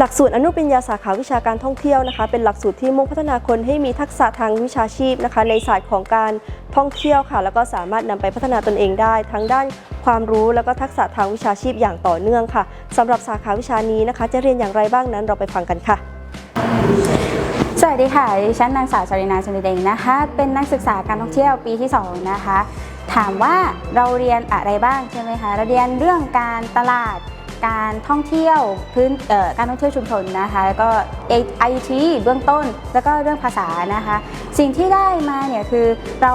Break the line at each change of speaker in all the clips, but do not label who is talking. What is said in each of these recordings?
หลักสูตรอนุปริญญาสาขาวิชาการท่องเที่ยวนะคะ เป็นหลักสูตรที่มุ่งพัฒนาคนให้มีทักษะทางวิชาชีพนะคะ ในศาสตร์ของการท่องเที่ยวค่ะ แล้วก็สามารถนำไปพัฒนาตนเองได้ ทั้งด้านความรู้แล้วก็ทักษะทางวิชาชีพอย่างต่อเนื่องค่ะสำหรับสาขาวิชานี้นะคะ จะเรียนอย่างไรบ้างนั้นเราไปฟังกันค่ะ
สวัสดีค่ะดิฉันนางสาวจรินาชนิดเดงนะคะ เป็นนักศึกษาการท่องเที่ยวปีที่ 2 นะคะ ถามว่าเราเรียนอะไรบ้างใช่ไหมคะ เราเรียนเรื่องการตลาด การท่องเที่ยวพื้นการท่องเที่ยวชุมชนนะคะแล้วก็ IT เบื้องต้น แล้วก็เรื่องภาษานะคะ สิ่งที่ได้มาเนี่ยคือเรา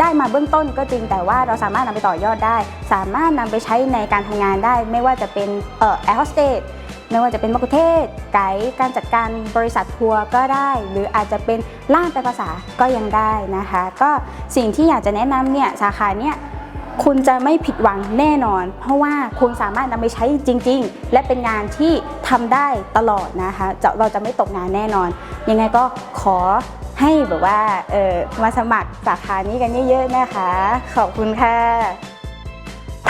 ได้มาเบื้องต้นก็จริงแต่ว่าเราสามารถนำไปต่อยอดได้ สามารถนำไปใช้ในการทำงานได้ ไม่ว่าจะเป็นเอ่อแอร์โฮสเตสไม่ว่าจะเป็นมะกุเทศ ไกด์การจัดการบริษัททัวร์ก็ได้ หรืออาจจะเป็นล่ามแปลภาษาก็ยังได้นะคะ ก็สิ่งที่อยากจะแนะนำเนี่ยสาขาเนี่ย คุณจะไม่ผิดหวังแน่นอน เพราะว่าคุณสามารถนำไปใช้จริง ๆ และเป็นงานที่ทำได้ตลอดนะคะจะเราจะไม่ตกงานแน่นอน ยังไงก็ขอให้แบบว่าเออมาสมัครสาขานี้กันเยอะๆนะคะ ขอบคุณค่ะ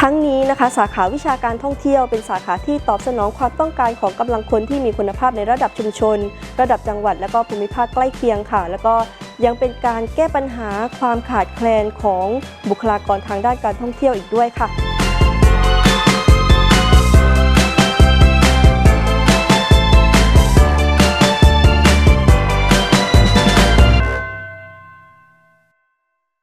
ทั้งนี้นะคะ สาขาวิชาการท่องเที่ยวเป็นสาขาที่ตอบสนองความต้องการของกำลังคนที่มีคุณภาพในระดับชุมชน ระดับจังหวัดและก็ภูมิภาคใกล้เคียงค่ะ แล้วก็ ยังเป็นการแก้ปัญหาความขาดแคลนของบุคลากรทางด้านการท่องเที่ยวอีกด้วยค่ะ